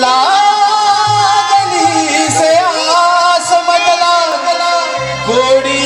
लागली से आस बदला गोडी